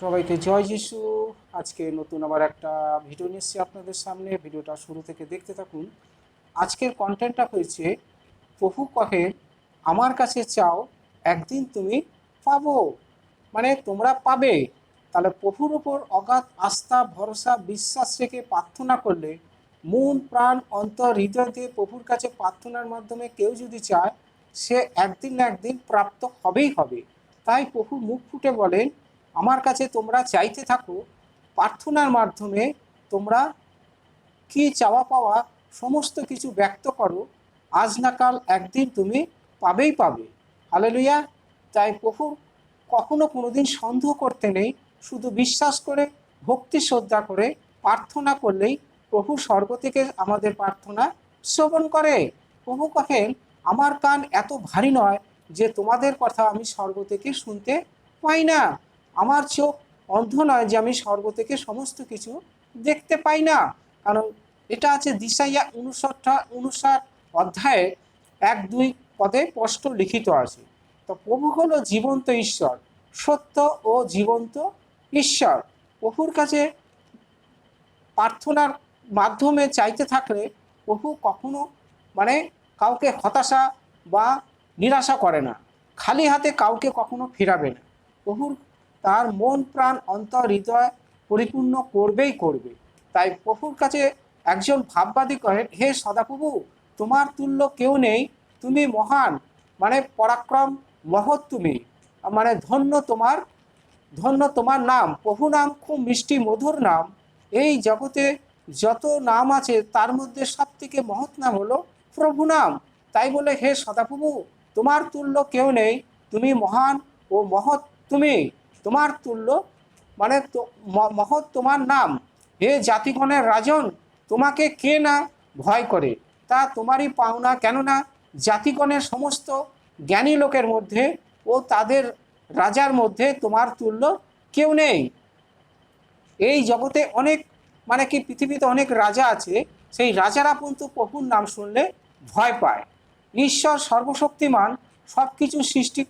সবাইকে জয় যিশু। আজকে নতুন আবার একটা ভিডিও নিয়ে এসেছি আপনাদের সামনে। ভিডিওটা শুরু থেকে দেখতে থাকুন। আজকের কন্টেন্টটা হয়েছে, প্রভু কহে, আমার কাছে চাও, একদিন তুমি পাবো। মানে তোমরা পাবে। তাহলে প্রভুর ওপর অগাধ আস্থা, ভরসা, বিশ্বাস রেখে প্রার্থনা করলে, মন, প্রাণ, অন্তর, হৃদয় দিয়ে প্রভুর কাছে প্রার্থনার মাধ্যমে কেউ যদি চায়, সে একদিন না একদিন প্রাপ্ত হবেই হবে। তাই প্রভু মুখ ফুটে বলেন আমার কাছে তোমরা চাইতে থাকো, প্রার্থনার মাধ্যমে তোমরা কি চাওয়া পাওয়া সমস্ত কিছু ব্যক্ত করো, আজ না কাল একদিন তুমি পাবেই পাবে। হালেলুয়া। তাই প্রভু, কখনো কোনোদিন সন্দেহ করতে নেই, শুধু বিশ্বাস করে, ভক্তি শ্রদ্ধা করে প্রার্থনা করলেই প্রভু স্বর্গ থেকে আমাদের প্রার্থনা শ্রবণ করে। প্রভু কহেন, আমার কান এত ভারী নয় যে তোমাদের কথা আমি স্বর্গ থেকে শুনতে পাই না। আমার চোখ অন্ধ নয় যে আমি স্বর্গ থেকে সমস্ত কিছু দেখতে পাই না। কারণ এটা আছে দিশাইয়া উনষাটটা, উনষাট অধ্যায়ে এক, দুই পদে স্পষ্ট লিখিত আছে। তো প্রভু হলো জীবন্ত ঈশ্বর, সত্য ও জীবন্ত ঈশ্বর। প্রভুর কাছে প্রার্থনার মাধ্যমে চাইতে থাকলে প্রভু কখনো মানে কাউকে হতাশা বা নিরাশা করে না। খালি হাতে কাউকে কখনো ফিরাবে না। প্রভুর তার মন, প্রাণ, অন্তর, হৃদয় পরিপূর্ণ করবেই করবে। তাই প্রভুর কাছে একজন ভাববাদী করেন, হে সদাপ্রভু, তোমার তুল্য কেউ নেই। তুমি মহান মানে পরাক্রম মহৎ তুমি। মানে ধন্য তোমার ধন্য তোমার নাম। প্রভু নাম খুব মিষ্টি, মধুর নাম। এই জগতে যত নাম আছে, তার মধ্যে সব থেকে মহৎ নাম হলো প্রভু নাম। তাই বলে, হে সদাপ্রভু, তোমার তুল্য কেউ নেই। তুমি মহান ও মহৎ তুমি। তোমার তুল্য মানে মহৎ তোমার নাম। হে জাতিগণের রাজন, তোমাকে কে না ভয় করে? তা তোমারই পাওনা কেননা জাতিগণের সমস্ত জ্ঞানী লোকের মধ্যে ও তাদের রাজার মধ্যে তোমার তুল্য কেউ নেই। এই জগতে অনেক মানে কি পৃথিবীতে অনেক রাজা আছে, সেই রাজারা কিন্তু প্রভুর নাম শুনলে ভয় পায়। ঈশ্বর সর্বশক্তিমান সব কিছু সৃষ্টি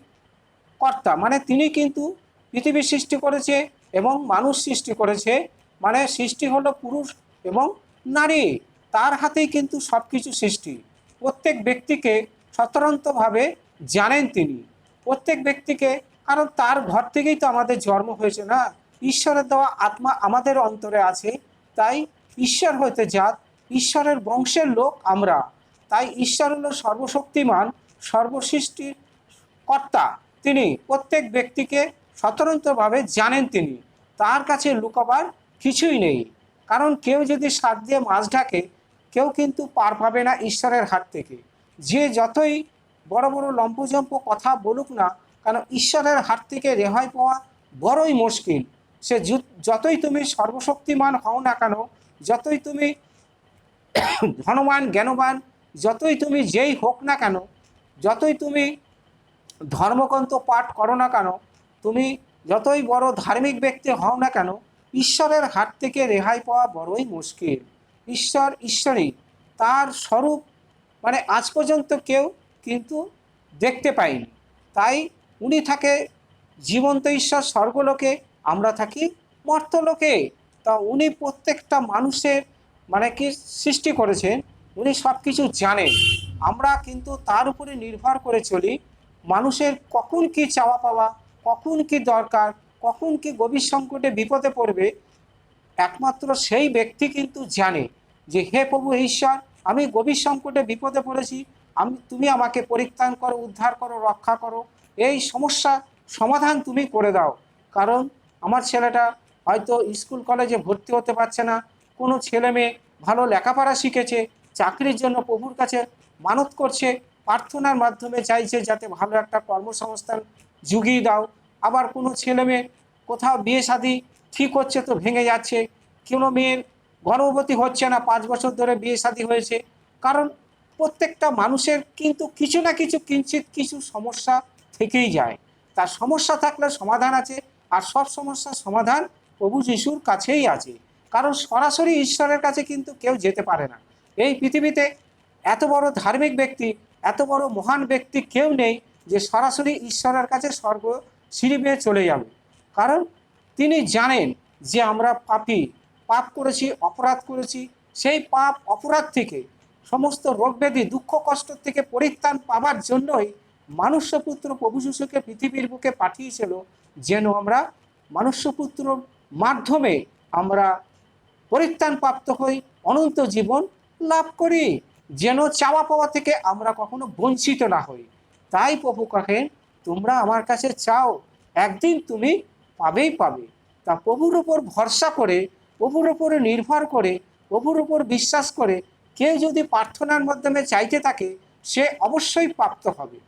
কর্তা মানে তিনি কিন্তু পৃথিবী সৃষ্টি করেছে এবং মানুষ সৃষ্টি করেছে। মানে সৃষ্টি হলো পুরুষ এবং নারী। তার হাতেই কিন্তু সব কিছু সৃষ্টি। প্রত্যেক ব্যক্তিকে স্বতন্ত্রভাবে জানেন তিনি। প্রত্যেক ব্যক্তিকে, কারণ তার ঘর থেকেই তো আমাদের জন্ম হয়েছে না। ঈশ্বরের দেওয়া আত্মা আমাদের অন্তরে আছে। তাই ঈশ্বর হইতে জাত, ঈশ্বরের বংশের লোক আমরা। তাই ঈশ্বর হলো সর্বশক্তিমান সর্বসৃষ্টির কর্তা তিনি প্রত্যেক ব্যক্তিকে স্বতন্ত্রভাবে জানেন তিনি। তার কাছে লুকাবার কিছুই নেই। কারণ কেউ যদি শাক দিয়ে মাছ ঢাকে, কেউ কিন্তু পার পাবে না ঈশ্বরের হাত থেকে। যে যতই বড় বড় লম্পজম্প কথা বলুক না কারণ ঈশ্বরের হাত থেকে রেহাই পাওয়া বড়ই মুশকিল। সে যতই তুমি সর্বশক্তিমান হও না কেন, যতই তুমি ধনবান, জ্ঞানবান, যতই তুমি যেই হোক না কেন, যতই তুমি ধর্মগ্রন্থ পাঠ করো না কেন তুমি যতই বড় ধার্মিক ব্যক্তি হও না কেন, ঈশ্বরের হাত থেকে রেহাই পাওয়া বড়ই মুশকিল। ঈশ্বর ঈশ্বরই। তার স্বরূপ মানে আজ পর্যন্ত কেউ কিন্তু দেখতে পাইনি তাই উনি থাকে জীবন্ত ঈশ্বর, স্বর্গলোকে, আমরা থাকি মর্তলোকে। তা উনি প্রত্যেকটা মানুষের মানে কি, সৃষ্টি করেছেন, উনি সব কিছু জানেন। আমরা কিন্তু তার উপরে নির্ভর করে চলি। মানুষের কখন কি চাওয়া পাওয়া কখন কি দরকার, কখন কি গভীর সংকটে বিপদে পড়বে, একমাত্র সেই ব্যক্তি কিন্তু জানে যে, হে প্রভু ঈশ্বর, আমি গভীর সংকটে বিপদে পড়েছি, আমি, তুমি আমাকে পরিত্রাণ করো, উদ্ধার করো, রক্ষা করো। এই সমস্যা সমাধান তুমি করে দাও। কারণ আমার ছেলেটা হয়তো স্কুল, কলেজে ভর্তি হতে পারছে না, কোনো ছেলে মেয়ে ভালো লেখাপড়া শিখেছে, চাকরির জন্য প্রভুর কাছে মানত করছে, প্রার্থনার মাধ্যমে চাইছে যাতে ভালো একটা কর্মসংস্থান জুগিয়ে দাও। আবার কোনো ছেলে মেয়ে কোথাও বিয়ে শাদি ঠিক হচ্ছে তো ভেঙে যাচ্ছে। কোনো মেয়ের গর্ভবতী হচ্ছে না, পাঁচ বছর ধরে বিয়ে শাদি হয়েছে। কারণ প্রত্যেকটা মানুষের কিন্তু কিছু না কিছু কিঞ্চিত কিছু সমস্যা থেকেই যায়। তার সমস্যা থাকলে সমাধান আছে আর সব সমস্যার সমাধান প্রভু যিশুর কাছেই আছে। কারণ সরাসরি ঈশ্বরের কাছে কিন্তু কেউ যেতে পারে না। এই পৃথিবীতে এত বড় ধার্মিক ব্যক্তি, এত বড় মহান ব্যক্তি কেউ নেই যে সরাসরি ঈশ্বরের কাছে স্বর্গ সিঁড়ি বেয়ে চলে যাবে। কারণ তিনি জানেন যে আমরা পাপি, পাপ করেছি, অপরাধ করেছি। সেই পাপ, অপরাধ থেকে, সমস্ত রোগ ব্যাধি, দুঃখ, কষ্ট থেকে পরিত্রাণ পাবার জন্যই মানুষ্যপুত্র প্রভু শিশুকে পৃথিবীর বুকে পাঠিয়েছিল, যেন আমরা মানুষ্যপুত্র মাধ্যমে আমরা পরিত্রাণ প্রাপ্ত হই, অনন্ত জীবন লাভ করি, যেন চাওয়া পাওয়া থেকে আমরা কখনো বঞ্চিত না হই। তাই প্রভু কহেন তোমরা আমার কাছে চাও, একদিন তুমি পাবেই পাবে। তা প্রভুর উপর ভরসা করে, প্রভুর উপরে নির্ভর করে, প্রভুর উপর বিশ্বাস করে কেউ যদি প্রার্থনার মাধ্যমে চাইতে থাকে, সে অবশ্যই প্রাপ্ত হবে।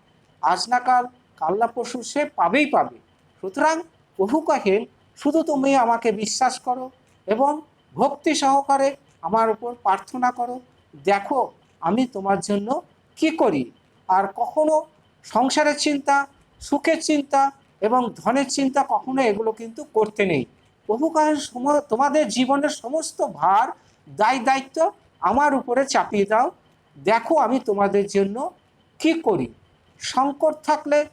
আজ না কাল কাল না পশু সে পাবেই পাবে। সুতরাং প্রভু কহেন, শুধু তুমি আমাকে বিশ্বাস করো এবং ভক্তি সহকারে আমার উপর প্রার্থনা করো। দেখো, আমি তোমার জন্য কি করি? আর কখনো সংসারের চিন্তা সুখের চিন্তা এবং ধনের চিন্তা কখনো এগুলো কিন্তু করতে নেই। প্রভু কহেন "সম- তোমাদের জীবনের সমস্ত ভার, দায় দায়িত্ব আমার উপরে চাপিয়ে দাও। দেখো আমি তোমাদের জন্য কি করি। সংকট থাকলে,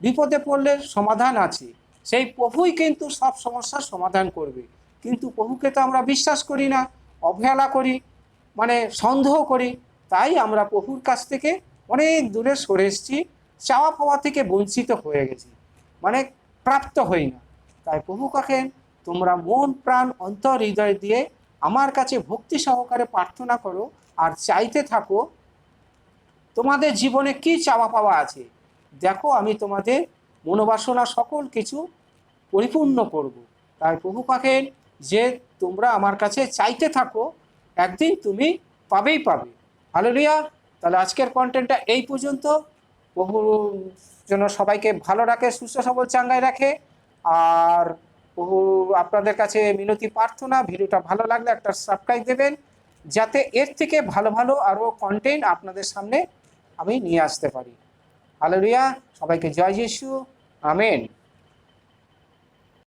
বিপদে পড়লে সমাধান আছে। সেই প্রভুই কিন্তু সব সমস্যার সমাধান করবে। কিন্তু প্রভুকে তো আমরা বিশ্বাস করি না, অবহেলা করি মানে সন্দেহ করি। তাই আমরা প্রভুর কাছ থেকে অনেক দূরে সরে এসেছি। চাওয়া পাওয়া থেকে বঞ্চিত হয়ে গেছি। মানে প্রাপ্ত হই না। তাই প্রভু কাকে, তোমরা মন, প্রাণ, অন্তর, হৃদয় দিয়ে আমার কাছে ভক্তি সহকারে প্রার্থনা করো আর চাইতে থাকো, তোমাদের জীবনে কি চাওয়া পাওয়া আছে? দেখো, আমি তোমাদের মনোবাসনা সকল কিছু পরিপূর্ণ করব। তাই প্রভু পাখেন যে তোমরা আমার কাছে চাইতে থাকো, একদিন তুমি পাবেই পাবে। হালেলুয়া তাহলে আজকের কন্টেন্টটা এই পর্যন্ত। প্রভু যেন সবাইকে ভালো রাখে, সুস্থ সবল চাঙ্গায় রাখে। আর প্রভু আপনাদের কাছে মিনতি প্রার্থনা, ভিডিওটা ভালো লাগলে একটা সাবস্ক্রাইব দেবেন, যাতে এর থেকে ভালো ভালো আরও কন্টেন্ট আপনাদের সামনে আমি নিয়ে আসতে পারি। হালেলুয়া সবাইকে জয় যিশু। আমেন